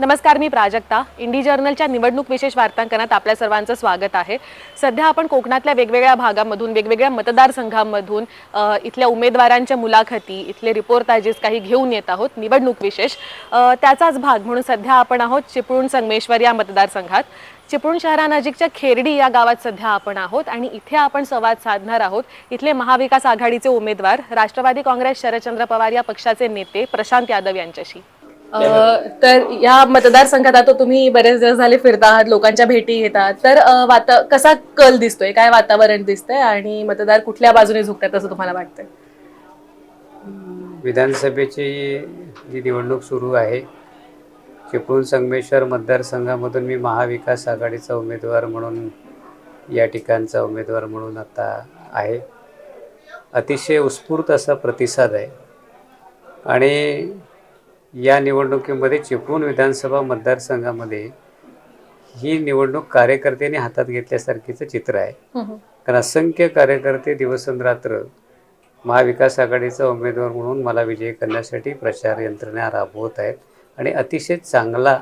नमस्कार मी प्राजक्ता. इंडी जर्नलच्या निवडणूक विशेष वार्तांकनात आपल्या सर्वांचं स्वागत आहे. सध्या आपण कोकणातल्या वेगवेगळ्या भागामधून वेगवेगळ्या मतदारसंघांमधून इथल्या उमेदवारांच्या मुलाखती इथले रिपोर्टाजेस काही घेऊन येत आहोत. निवडणूक विशेष. त्याचाच भाग म्हणून सध्या आपण आहोत चिपळूण संगमेश्वर या मतदारसंघात. चिपळूण शहरानजीकच्या खेरडी या गावात सध्या आपण आहोत आणि इथे आपण संवाद साधणार आहोत. इथले महाविकास आघाडीचे उमेदवार राष्ट्रवादी काँग्रेस शरदचंद्र पवार या पक्षाचे नेते प्रशांत यादव यांच्याशी. तर या मतदारसंघात आता तुम्ही बरेच दिवस झाले फिरता आहात लोकांच्या भेटी घेतात. तर वाता कसा कल दिसतोय? काय वातावरण दिसतंय? आणि मतदार कुठल्या बाजूने झुकतात असं तुम्हाला वाटतंय? विधानसभेची जी निवडणूक सुरू आहे चिपळूण संगमेश्वर मतदारसंघामधून मी महाविकास आघाडीचा उमेदवार म्हणून या ठिकाणचा उमेदवार म्हणून आता आहे. अतिशय उत्स्फूर्त असा प्रतिसाद आहे. आणि या निवडणुकीमध्ये चिपळूण विधानसभा मतदारसंघामध्ये ही निवडणूक कार्यकर्त्यांनी हातात घेतल्यासारखीचं चित्र आहे. कारण असंख्य कार्यकर्ते दिवसरात्र महाविकास आघाडीचा उमेदवार म्हणून मला विजयी करण्यासाठी प्रचार यंत्रणा राबवत आहेत. आणि अतिशय चांगला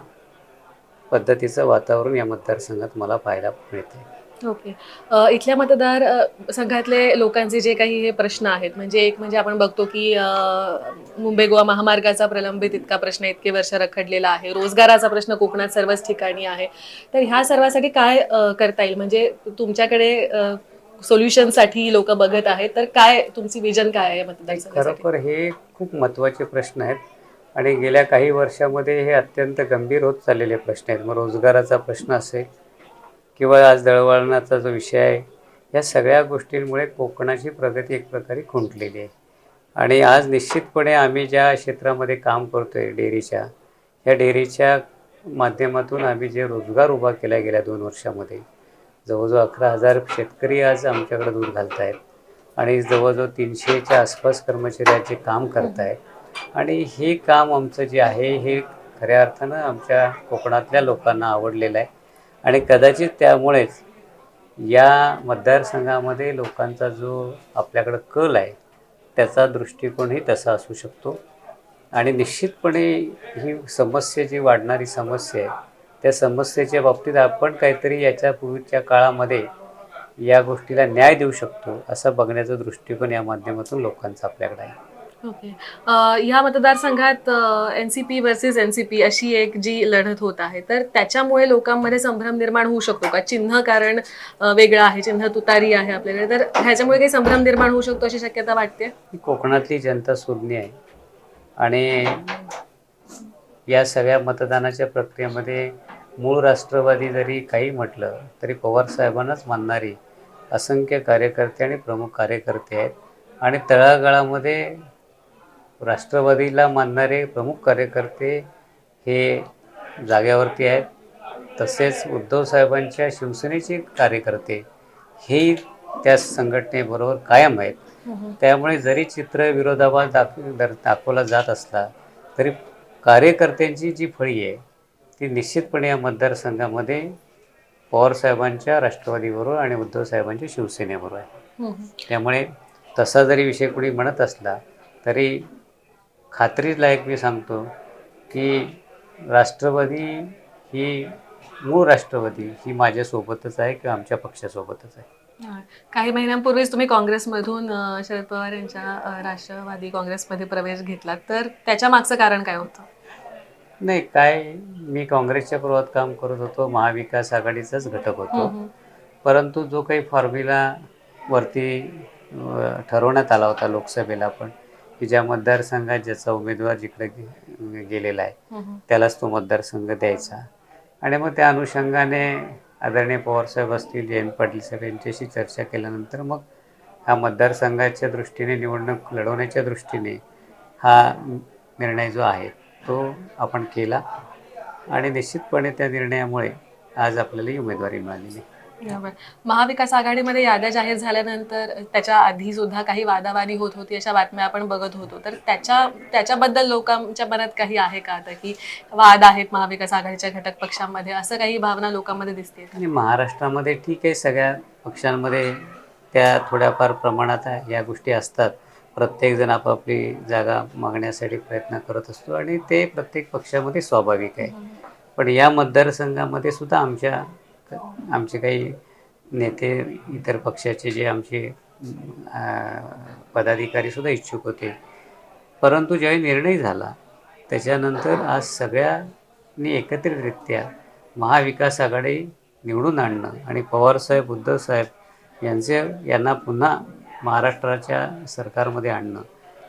पद्धतीचं वातावरण या मतदारसंघात मला पाहायला मिळते ओके. अ, इथल्या मतदार संघातले लोकांचे जे काही हे प्रश्न आहेत म्हणजे एक म्हणजे आपण बघतो की मुंबई गोवा महामार्गाचा प्रलंबित इतका प्रश्न इतके वर्ष रखडलेला आहे रोजगाराचा प्रश्न कोकणात सर्वच ठिकाणी आहे. तर ह्या सर्वासाठी काय करता येईल? म्हणजे तुमच्याकडे सोल्युशनसाठी लोक बघत आहेत तर काय तुमची विजन काय आहे या मतदारसंघासाठी? खरोखर हे खूप महत्त्वाचे प्रश्न आहेत. आणि गेल्या काही वर्षामध्ये हे अत्यंत गंभीर होत चाललेले प्रश्न आहेत. मग रोजगाराचा प्रश्न असेल किंवा आज दळवळणाचा जो विषय आहे या सगळ्या गोष्टींमुळे कोकणाची प्रगती एक प्रकारे खुंटलेली आहे. आणि आज निश्चितपणे आम्ही ज्या क्षेत्रामध्ये काम करतो आहे डेअरीच्या ह्या डेअरीच्या माध्यमातून आम्ही जे रोजगार उभा केला गेल्या दोन वर्षामध्ये जवळजवळ अकरा हजार शेतकरी आज आमच्याकडे दूध घालत आहेत आणि जवळजवळ तीनशेच्या आसपास कर्मचाऱ्याचे काम करत आहेत आणि हे काम आमचं जे आहे हे खऱ्या अर्थानं आमच्या कोकणातल्या लोकांना आवडलेलं आहे. आणि कदाचित त्यामुळेच या मतदारसंघामध्ये लोकांचा जो आपल्याकडं कल आहे त्याचा दृष्टिकोनही तसा असू शकतो. आणि निश्चितपणे ही समस्या जी वाढणारी समस्या आहे त्या समस्येच्या बाबतीत आपण काहीतरी याच्या पूर्वीच्या काळामध्ये या गोष्टीला न्याय देऊ शकतो असा बघण्याचा दृष्टिकोन या माध्यमातून लोकांचा आपल्याकडे आहे. ओके अ, या मतदारसंघात N C P versus N C P अशी एक जी लढत होत आहे तर त्याच्यामुळे लोकांमध्ये संभ्रम निर्माण होऊ शकतो का? चिन्ह कारण अ, वेगळं आहे चिन्ह तुतारी आहे आपल्याकडे तर ह्याच्यामुळे काही संभ्रम निर्माण होऊ शकतो अशी शक्यता वाटते? ही कोकणातली जनता सुज्ञ आहे. आणि या सगळ्या मतदानाच्या प्रक्रियेमध्ये मूळ राष्ट्रवादी जरी काही म्हटलं तरी पवार साहेबांनाच मानणारी असंख्य कार्यकर्ते आणि प्रमुख कार्यकर्ते आहेत. आणि तळागाळामध्ये राष्ट्रवादीला मानणारे प्रमुख कार्यकर्ते हे जाग्यावरती आहेत. तसेच उद्धव साहेबांच्या शिवसेनेचे कार्यकर्ते हे त्या संघटनेबरोबर कायम आहेत. त्यामुळे जरी चित्र विरोधाभास दाख दर- दाखवला जात असला तरी कार्यकर्त्यांची जी फळी आहे ती निश्चितपणे या मतदारसंघामध्ये पवारसाहेबांच्या राष्ट्रवादीबरोबर आणि उद्धव साहेबांच्या शिवसेनेबरोबर आहे. त्यामुळे तसा जरी विषय कोणी म्हणत असला तरी खात्रीलायक मी सांगतो की राष्ट्रवादी ही मूळ राष्ट्रवादी ही माझ्यासोबतच आहे किंवा आमच्या पक्षासोबतच आहे. काही महिन्यांपूर्वीच तुम्ही काँग्रेसमधून शरद पवार यांच्या राष्ट्रवादी काँग्रेसमध्ये प्रवेश घेतला. तर त्याच्या मागचं कारण काय होतं? नाही काय मी काँग्रेसच्या प्रवाहात काम करत होतो महाविकास आघाडीचाच घटक होतो. परंतु जो काही फॉर्म्युला वरती ठरवण्यात आला होता लोकसभेला पण की ज्या मतदारसंघात ज्याचा उमेदवार जिकडे गे- गेलेला आहे त्यालाच तो मतदारसंघ द्यायचा. आणि मग त्या अनुषंगाने आदरणीय पवारसाहेब असतील जयंत पाटील साहेब यांच्याशी चर्चा केल्यानंतर मग हा मतदारसंघाच्या दृष्टीने निवडणूक लढवण्याच्या दृष्टीने हा निर्णय जो आहे तो आपण केला. आणि निश्चितपणे त्या निर्णयामुळे आज आपल्याला ही उमेदवारी मिळालेली आहे. बरोबर. महाविकास आघाडीमध्ये याद्या जाहीर झाल्यानंतर त्याच्या आधी सुद्धा काही वादावादी होत होती अशा बातम्या आपण बघत होतो. तर त्याच्या त्याच्याबद्दल लोकांच्या मनात काही आहे का आता की वाद आहेत महाविकास आघाडीच्या घटक पक्षांमध्ये? असं काही भावना लोकांमध्ये दिसते आणि महाराष्ट्रामध्ये ठीक आहे सगळ्या पक्षांमध्ये त्या थोड्याफार प्रमाणात या गोष्टी असतात. प्रत्येकजण आपापली जागा मागण्यासाठी प्रयत्न करत असतो आणि ते प्रत्येक पक्षामध्ये स्वाभाविक आहे. पण या मतदारसंघामध्ये सुद्धा आमच्या आमचे काही नेते इतर पक्षाचे जे आमचे अं, पदाधिकारी सुद्धा इच्छुक होते. परंतु ज्यावेळी निर्णय झाला त्याच्यानंतर आज सगळ्यांनी एकत्रितरित्या महाविकास आघाडी निवडून आणणं आणि पवारसाहेब उद्धवसाहेब यांचे यांना पुन्हा महाराष्ट्राच्या सरकारमध्ये आणणं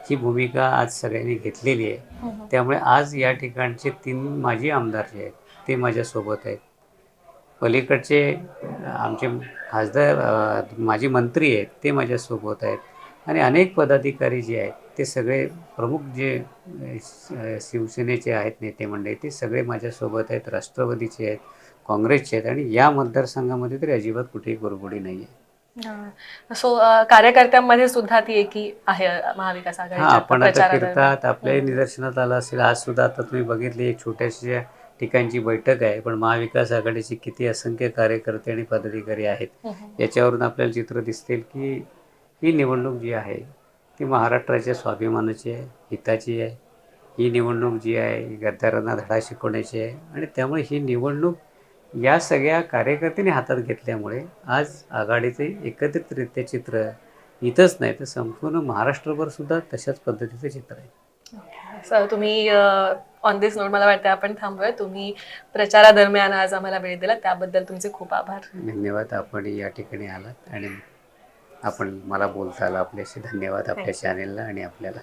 ही भूमिका आज सगळ्यांनी घेतलेली आहे. त्यामुळे आज या ठिकाणचे तीन माजी आमदार जे आहेत ते माझ्यासोबत आहेत. पलीकडचे आमचे खासदार माजी मंत्री आहेत ते माझ्यासोबत आहेत. आणि अनेक पदाधिकारी जे आहेत ते सगळे प्रमुख जे शिवसेनेचे आहेत नेते मंडळी ते सगळे माझ्यासोबत आहेत राष्ट्रवादीचे आहेत काँग्रेसचे आहेत आणि या मतदारसंघामध्ये तरी अजिबात कुठेही गडबडी नाही आहे. सो कार्यकर्त्यांमध्ये सुद्धा ती एकी आहे महाविकास हा आघाडीच्या आपण आता. फिरतात आपल्याही निदर्शनात आलं असेल आज सुद्धा आता तुम्ही बघितली एक छोट्याशा ठिकाणची बैठक आहे पण महाविकास आघाडीचे किती असंख्य कार्यकर्ते आणि पदाधिकारी आहेत हम्म. याच्यावरून आपल्याला चित्र दिसतील की ही निवडणूक जी आहे ती महाराष्ट्राच्या स्वाभिमानाची आहे हिताची आहे ही निवडणूक जी आहे ही गद्दारांना धडा शिकवण्याची आहे आणि त्यामुळे ही निवडणूक या सगळ्या कार्यकर्त्यांनी हातात घेतल्यामुळे आज आघाडीचे एकत्रितरित्या चित्र इथंच नाही तर संपूर्ण महाराष्ट्रभर सुद्धा तशाच पद्धतीचं चित्र आहे सर तुम्ही ऑन दिस नोट मला वाटतं आपण थांबूया तुम्ही प्रचारादरम्यान आज आम्हाला वेळ दिला. त्याबद्दल तुमचे खूप आभार. धन्यवाद. आपण या ठिकाणी आलात आणि आपण मला बोलता आलं आपल्याशी धन्यवाद. आपल्या चॅनेलला आणि आपल्याला.